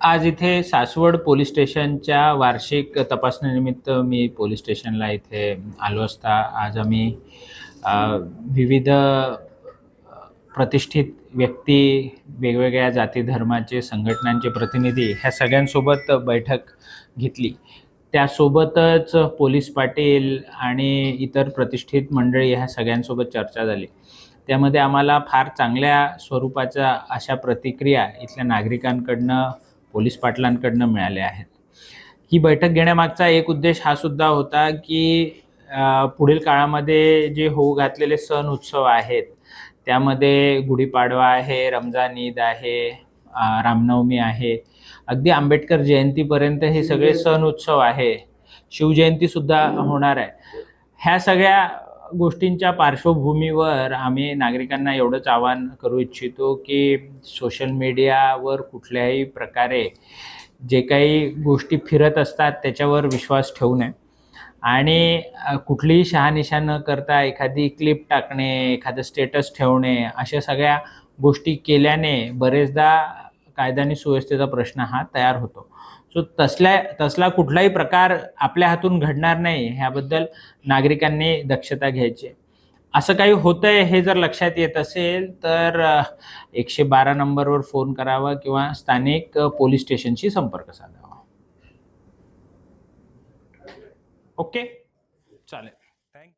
आज इथे सासवड पोलीस स्टेशनच्या वार्षिक तपासणीनिमित्त मी पोलीस स्टेशनला इथे आलो असता. आज आम्ही विविध प्रतिष्ठित व्यक्ती वेगवेगळ्या जाती धर्माचे संघटनांचे प्रतिनिधी ह्या सगळ्यांसोबत बैठक घेतली. त्यासोबतच पोलीस पाटील आणि इतर प्रतिष्ठित मंडळी ह्या सगळ्यांसोबत चर्चा झाली. त्यामध्ये आम्हाला फार चांगल्या स्वरूपाच्या अशा प्रतिक्रिया इथल्या नागरिकांकडनं पोलीस पाटलांकडनं मिळाले आहेत. ही बैठक घेण्यामागचा एक उद्देश हा सुद्धा होता की पुढील काळामध्ये जे होऊ घातलेले सण उत्सव आहेत त्यामध्ये गुढीपाडवा आहे रमजान ईद आहे रामनवमी आहे अगदी आंबेडकर जयंतीपर्यंत हे सगळे सण उत्सव आहे शिवजयंती सुद्धा होणार आहे. ह्या सगळ्या गोष्टींच्या पार्श्वभूमीवर आम्ही नागरिकांना एवढंच आवाहन करू इच्छितो की सोशल मीडियावर कुठल्याही प्रकारे जे काही गोष्टी फिरत असतात त्याच्यावर विश्वास ठेवू नये. आणि कुठलीही शहानिशा न करता एखादी क्लिप टाकणे एखादं स्टेटस ठेवणे अशा सगळ्या गोष्टी केल्याने बरेचदा कायदा आणि सुव्यवस्थेचा प्रश्न हा तयार होतो. सो तसल्या तसला कुठलाही प्रकार आपल्या हातून घडणार नाही ह्याबद्दल नागरिकांनी दक्षता घ्यायची आहे. असं काही होतंय हे जर लक्षात येत असेल तर एकशे बारा नंबरवर फोन करावा किंवा स्थानिक पोलीस स्टेशनशी संपर्क साधावा. ओके? चालेल.